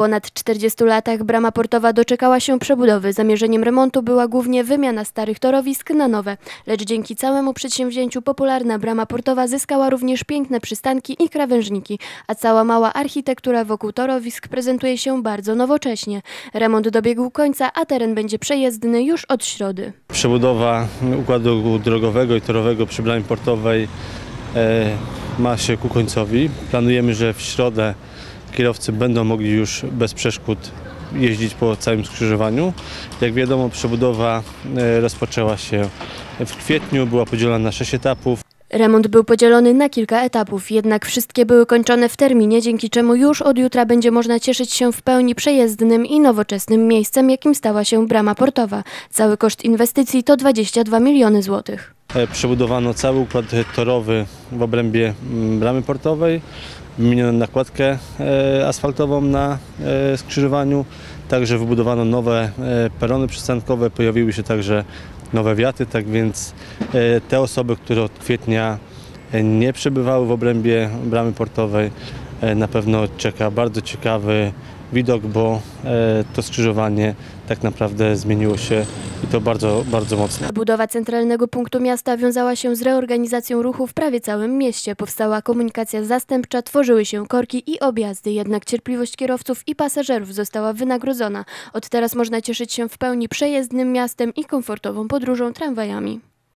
ponad 40 latach brama portowa doczekała się przebudowy. Zamierzeniem remontu była głównie wymiana starych torowisk na nowe. Lecz dzięki całemu przedsięwzięciu popularna brama portowa zyskała również piękne przystanki i krawężniki, a cała mała architektura wokół torowisk prezentuje się bardzo nowocześnie. Remont dobiegł końca, a teren będzie przejezdny już od środy. Przebudowa układu drogowego i torowego przy bramie portowej e, ma się ku końcowi. Planujemy, że w środę kierowcy będą mogli już bez przeszkód jeździć po całym skrzyżowaniu. Jak wiadomo, przebudowa e, rozpoczęła się w kwietniu, była podzielona na sześć etapów. Remont był podzielony na kilka etapów, jednak wszystkie były kończone w terminie, dzięki czemu już od jutra będzie można cieszyć się w pełni przejezdnym i nowoczesnym miejscem, jakim stała się brama portowa. Cały koszt inwestycji to 22 miliony złotych. E, Przebudowano cały układ torowy w obrębie mm, bramy portowej. Wymieniono nakładkę e, asfaltową na e, skrzyżowaniu. Także wybudowano nowe e, perony przystankowe. Pojawiły się także nowe wiaty. Tak więc te osoby, które od kwietnia nie przebywały w obrębie bramy portowej, na pewno czeka bardzo ciekawy widok, bo to skrzyżowanie tak naprawdę zmieniło się i to bardzo, bardzo mocno. Budowa centralnego punktu miasta wiązała się z reorganizacją ruchu w prawie całym mieście. Powstała komunikacja zastępcza, tworzyły się korki i objazdy, jednak cierpliwość kierowców i pasażerów została wynagrodzona. Od teraz można cieszyć się w pełni przejezdnym miastem i komfortową podróżą tramwajami.